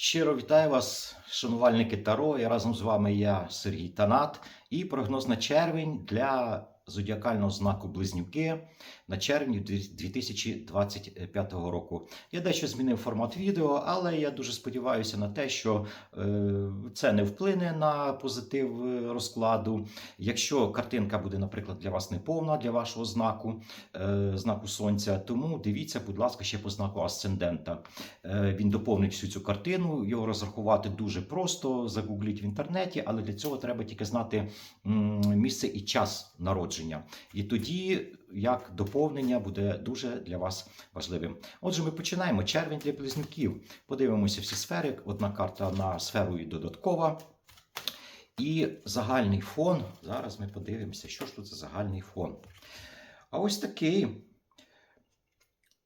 Щиро вітаю вас, шанувальники Таро. І разом з вами я, Сергій Танат, і прогноз на червень для зодіакального знаку Близнюки на червень 2025 року. Я дещо змінив формат відео, але я дуже сподіваюся на те, що е, це не вплине на позитив е, розкладу. Якщо картинка буде, наприклад, для вас неповна, для вашого знаку, е, знаку сонця, тому дивіться, будь ласка, ще по знаку асцендента. Він доповнить всю цю картину. Його розрахувати дуже просто. Загугліть в інтернеті, але для цього треба тільки знати місце і час народження. І тоді як доповнення буде дуже для вас важливим. Отже, ми починаємо. Червень для близнюків. Подивимося всі сфери. Одна карта на сферу і додаткова. І загальний фон. Зараз ми подивимося, що ж тут за загальний фон. А ось такий.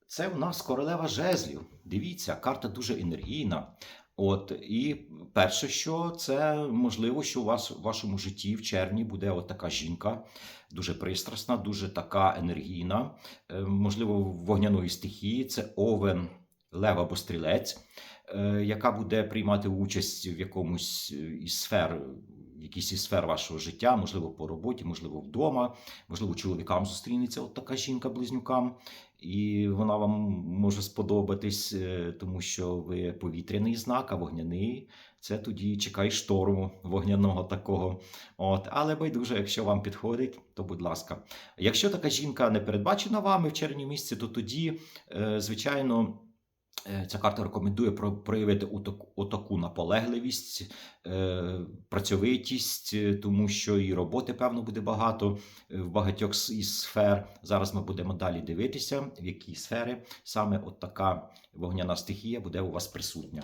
Це у нас королева жезлів. Дивіться, карта дуже енергійна. От і перше, що це можливо, що у вас у вашому житті в червні буде от така жінка, дуже пристрасна, дуже така енергійна, е, можливо, вогняної стихії. Це овен, лев або стрілець, е, яка буде приймати участь в якомусь е, із сфер, в якійсь із сфер вашого життя, можливо, по роботі, можливо, вдома, можливо, чоловікам зустрінеться от така жінка близнюкам. І вона вам може сподобатись, е, тому що ви повітряний знак, а вогняний це тоді чекай шторму вогняного такого. От, але байдуже, якщо вам підходить, то будь ласка. Якщо така жінка не передбачена вами в червні місяці, то тоді, е, звичайно. Е, Ця карта рекомендує проявити отаку, наполегливість, е, працьовитість, е, тому що і роботи, певно, буде багато в багатьох із сфер. Зараз ми будемо далі дивитися, в які сфери саме от така вогняна стихія буде у вас присутня.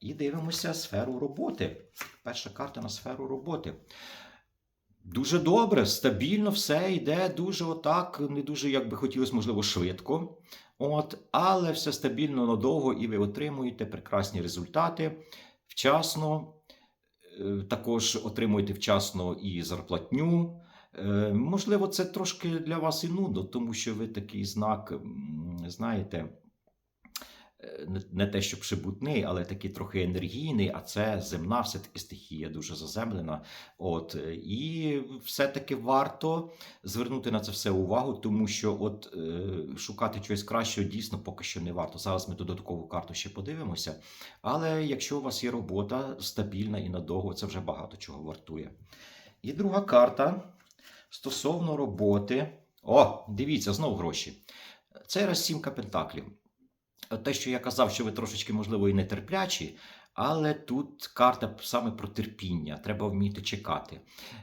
І дивимося сферу роботи. Перша карта на сферу роботи. Дуже добре, стабільно все йде дуже отак, не дуже, як би хотілося, можливо, швидко. От, але все стабільно надовго, і ви отримуєте прекрасні результати вчасно. Е, Також отримуєте вчасно і зарплатню. Е, Можливо, це трошки для вас і нудно, тому що ви такий знак, знаєте, не- не те, щоб шебутний, але такий трохи енергійний, а це земна все-таки стихія, дуже заземлена. От, е, і все-таки варто звернути на це все увагу, тому що от е, шукати чогось кращого дійсно поки що не варто. Зараз ми додаткову карту ще подивимося. Але якщо у вас є робота стабільна і надовго, це вже багато чого вартує. І друга карта стосовно роботи. О, дивіться, знову гроші. Це раз сімка пентаклів. Те, що я казав, що ви трошечки, можливо, і нетерплячі, але тут карта саме про терпіння. Треба вміти чекати.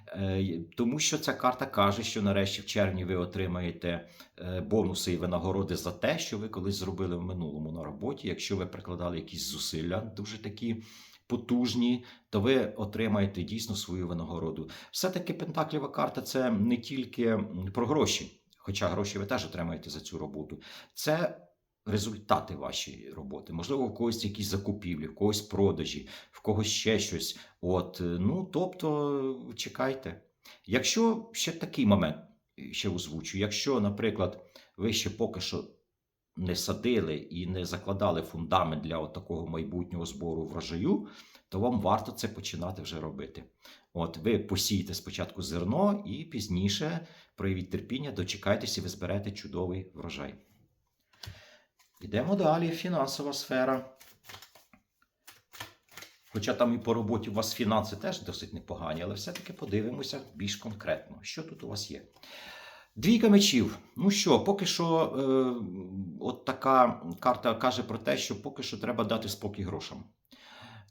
Е, Тому що ця карта каже, що нарешті в червні ви отримаєте е, бонуси і винагороди за те, що ви колись зробили в минулому на роботі. Якщо ви прикладали якісь зусилля, дуже такі потужні, то ви отримаєте дійсно свою винагороду. Все-таки Пентаклєва карта це не тільки про гроші, хоча гроші ви теж отримаєте за цю роботу. Це результати вашої роботи. Можливо, в когось якісь закупівлі, в когось продажі, в когось ще щось. От, е, ну тобто, чекайте. Якщо ще такий момент е, ще озвучу, якщо, наприклад, ви ще поки що не садили і не закладали фундамент для от такого майбутнього збору врожаю, то вам варто це починати вже робити. От ви посієте спочатку зерно і пізніше проявіть терпіння, дочекайтеся, і ви зберете чудовий врожай. Йдемо далі. Фінансова сфера. Хоча там і по роботі у вас фінанси теж досить непогані, але все-таки подивимося більш конкретно, що тут у вас є. Двійка мечів. Ну що, поки що, е, от така карта каже про те, що поки що треба дати спокій грошам.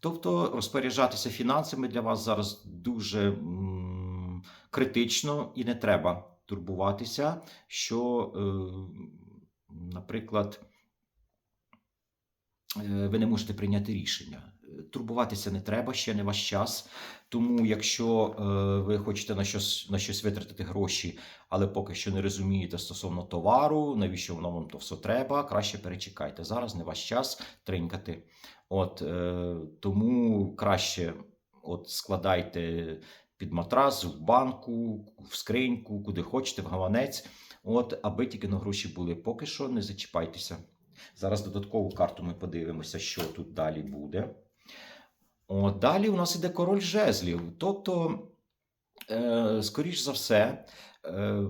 Тобто розпоряджатися фінансами для вас зараз дуже м, критично і не треба турбуватися, що, е, наприклад, ви не можете прийняти рішення. Е, Турбуватися не треба, ще не ваш час. Тому, якщо е, ви хочете на щось, на щось витратити гроші, але поки що не розумієте стосовно товару, навіщо воно вам то все треба, краще перечекайте. Зараз не ваш час тринькати. От, е, тому краще от, складайте під матрас, в банку, в скриньку, куди хочете, в гаванець, от, аби тільки на гроші були. Поки що не зачіпайтеся. Зараз додаткову карту ми подивимося, що тут далі буде. О, далі у нас іде король жезлів. Тобто, е, скоріш за все, е,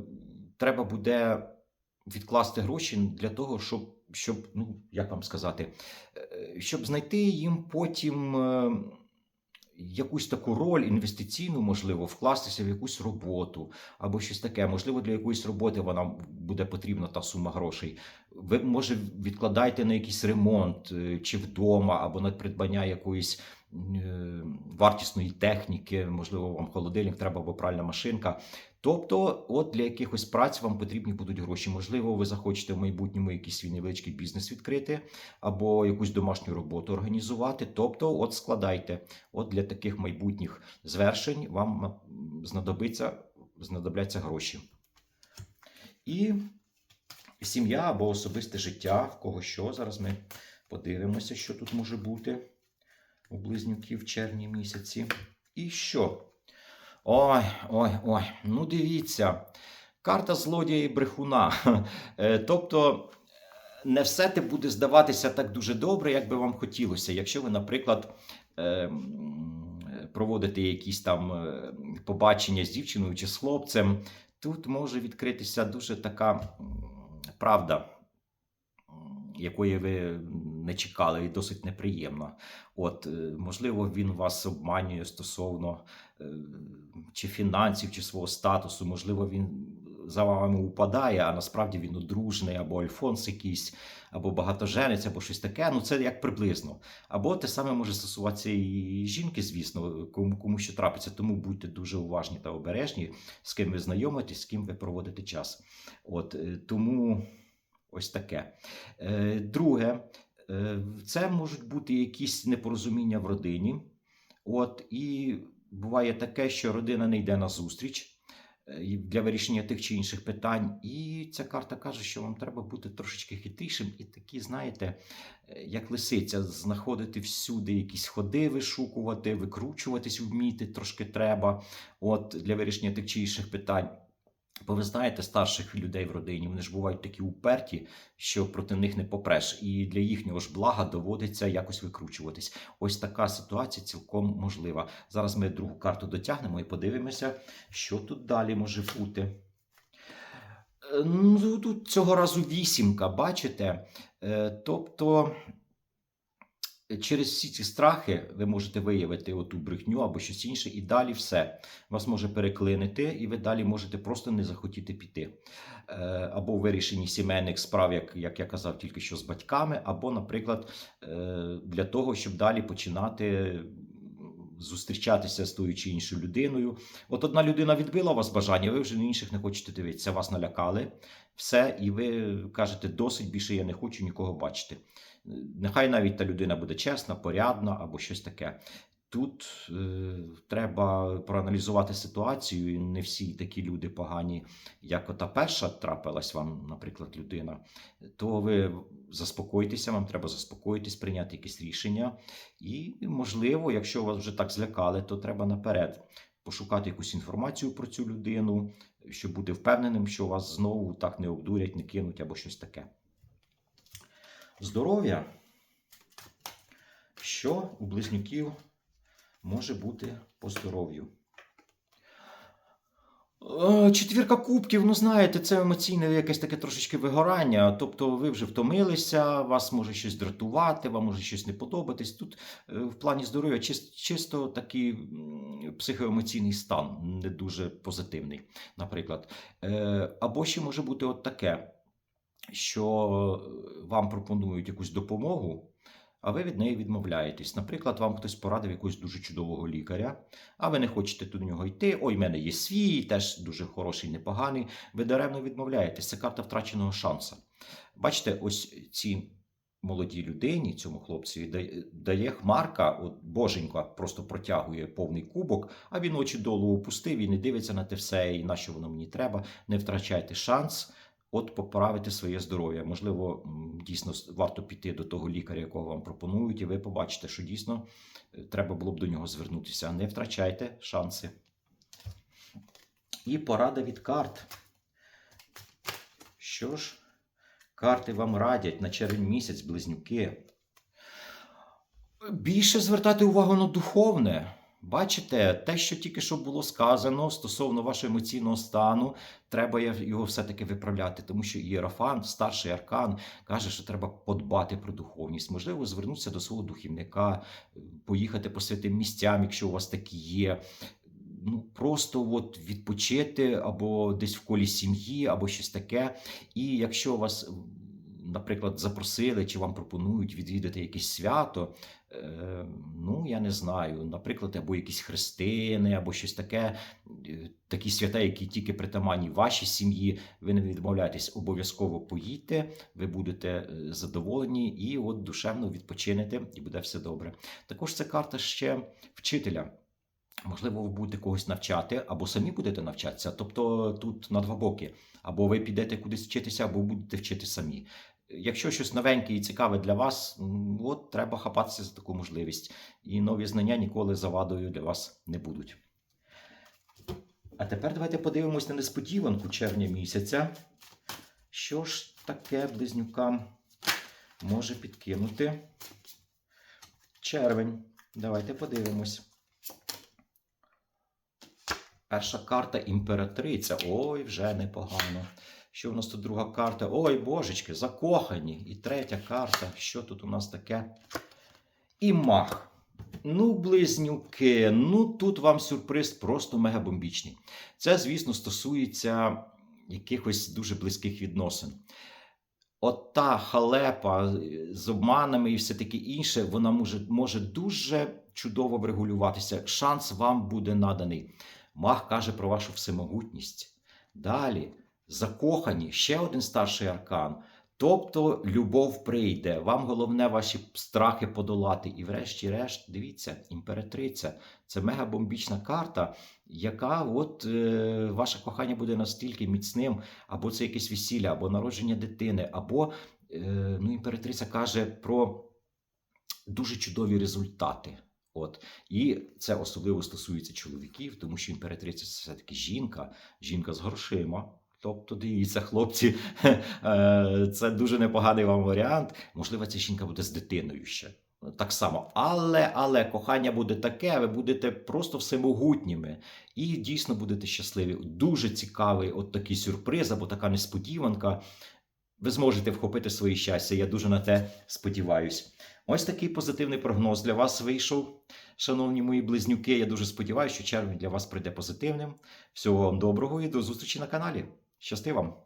треба буде відкласти гроші для того, щоб, щоб ну, як вам сказати, е, щоб знайти їм потім. е, Якусь таку роль інвестиційну, можливо, вкластися в якусь роботу або щось таке. Можливо, для якоїсь роботи вона буде потрібна та сума грошей. Ви може відкладаєте на якийсь ремонт е, чи вдома, або на придбання якоїсь вартісної техніки, можливо, вам холодильник треба або пральна машинка. Тобто, от для якихось праць вам потрібні будуть гроші. Можливо, ви захочете в майбутньому якийсь свій невеличкий бізнес відкрити, або якусь домашню роботу організувати. Тобто, от складайте. От для таких майбутніх звершень вам знадобиться, знадобляться гроші. І сім'я або особисте життя, в кого що. Зараз ми подивимося, що тут може бути у близнюків в червні місяці. І що? Ой, ой, ой, ну дивіться. Карта злодія і брехуна. Е, Тобто, не все те буде здаватися так дуже добре, як би вам хотілося. Якщо ви, наприклад, е, проводите якісь там е, побачення з дівчиною чи з хлопцем, тут може відкритися дуже така правда, якої ви не чекали, і досить неприємна. От, е, можливо, він вас обманює стосовно е, чи фінансів, чи свого статусу. Можливо, він за вами упадає, а насправді він одружений, або альфонс якийсь, або багатоженець, або щось таке. Ну, це як приблизно. Або те саме може стосуватися і жінки, звісно, кому, кому що трапиться. Тому будьте дуже уважні та обережні, з ким ви знайомитесь, з ким ви проводите час. От е, тому ось таке. Друге, це можуть бути якісь непорозуміння в родині. От і буває таке, що родина не йде на зустріч е, для вирішення тих чи інших питань. І ця карта каже, що вам треба бути трошечки хитрішим і такі, знаєте, е, як лисиця, знаходити всюди якісь ходи, вишукувати, викручуватись вміти трошки треба. От для вирішення тих чи інших питань. Бо ви знаєте старших людей в родині, вони ж бувають такі уперті, що проти них не попреш, і для їхнього ж блага доводиться якось викручуватись. Ось така ситуація цілком можлива. Зараз ми другу карту дотягнемо і подивимося, що тут далі може бути. Е, Ну, тут цього разу вісімка, бачите? Е, Тобто через всі ці страхи ви можете виявити оту брехню або щось інше, і далі все. Вас може переклинити, і ви далі можете просто не захотіти піти. Е, Або в вирішенні сімейних справ, як, як я казав, тільки що з батьками, або, наприклад, е, для того, щоб далі починати. Зустрічатися з тою чи іншою людиною. От одна людина відбила у вас бажання, ви вже на інших не хочете дивитися, вас налякали, все, і ви кажете, досить більше я не хочу нікого бачити. Нехай навіть та людина буде чесна, порядна або щось таке. Тут е, треба проаналізувати ситуацію. Не всі такі люди погані, як ота перша трапилась вам, наприклад, людина. То ви заспокойтеся, вам треба заспокоїтись, прийняти якесь рішення. І, можливо, якщо вас вже так злякали, то треба наперед пошукати якусь інформацію про цю людину, щоб бути впевненим, що вас знову так не обдурять, не кинуть або щось таке. Здоров'я. Що у близнюків може бути по здоров'ю? Е, Четвірка кубків, ну знаєте, це емоційне якесь таке трошечки вигорання. Тобто ви вже втомилися, вас може щось дратувати, вам може щось не подобатись. Тут е, в плані здоров'я чис- чисто такий психоемоційний стан, не дуже позитивний, наприклад. Е, Або ще може бути от таке, що е, вам пропонують якусь допомогу. А ви від неї відмовляєтесь. Наприклад, вам хтось порадив якогось дуже чудового лікаря, а ви не хочете до нього йти. Ой, в мене є свій, теж дуже хороший, непоганий. Ви даремно відмовляєтесь. Це карта втраченого шанса. Бачите, ось ці молодій людині, цьому дає- дає хмарка, от боженька просто протягує повний кубок, а він очі долу опустив і не дивиться на те все, і на що воно мені треба. Не втрачайте шанс. От поправити своє здоров'я. Можливо, дійсно варто піти до того лікаря, якого вам пропонують, і ви побачите, що дійсно е, треба було б до нього звернутися. Не втрачайте шанси. І порада від карт. Що ж, карти вам радять на червень місяць, близнюки. Більше звертати увагу на духовне. Бачите, те, що тільки що було сказано стосовно вашого емоційного стану, треба його все-таки виправляти, тому що Іерофант, старший аркан, каже, що треба подбати про духовність. Можливо, звернутися до свого духівника, поїхати по святим місцям, якщо у вас такі є. Ну, просто от відпочити або десь в колі сім'ї, або щось таке. І якщо у вас, наприклад, запросили чи вам пропонують відвідати якесь свято, е, ну я не знаю, наприклад, або якісь хрестини, або щось таке, е, такі свята, які тільки притаманні вашій сім'ї, ви не відмовляєтесь, обов'язково поїдьте, ви будете е, задоволені і от душевно відпочинете, і буде все добре. Також це карта ще вчителя. Можливо, ви будете когось навчати, або самі будете навчатися. Тобто тут на два боки. Або ви підете кудись вчитися, або будете вчити самі. Якщо щось новеньке і цікаве для вас, от треба хапатися за таку можливість. І нові знання ніколи завадою для вас не будуть. А тепер давайте подивимось на несподіванку червня місяця. Що ж таке близнюкам може підкинути? Червень. Давайте подивимось. Перша карта імператриця. Ой, вже непогано. Що в нас тут друга карта? Ой, божечки, закохані. І третя карта. Що тут у нас таке? І мах. Ну, близнюки, ну тут вам сюрприз просто мегабомбічний. Це, звісно, стосується якихось дуже близьких відносин. От та халепа е, з обманами і все таке інше, вона може, може дуже чудово врегулюватися. Шанс вам буде наданий. Мах каже про вашу всемогутність. Далі, закохані, ще один старший аркан. Тобто любов прийде. Вам головне ваші страхи подолати. І врешті-решт, дивіться, імператриця. Це мегабомбічна карта, яка от е, ваше кохання буде настільки міцним, або це якесь весілля, або народження дитини, або е, ну, імператриця каже про дуже чудові результати. От і це особливо стосується чоловіків, тому що імператриця це все-таки жінка, жінка з грошима. Тобто, дивіться, хлопці, е, це дуже непоганий вам варіант. Можливо, ця жінка буде з дитиною ще. Так само, але але кохання буде таке, ви будете просто всемогутніми і дійсно будете щасливі. Дуже цікавий от такий сюрприз або така несподіванка. Ви зможете вхопити своє щастя. Я дуже на те сподіваюсь. Ось такий позитивний прогноз для вас вийшов, шановні мої близнюки. Я дуже сподіваюся, що червень для вас прийде позитивним. Всього вам доброго і до зустрічі на каналі. Щасти вам!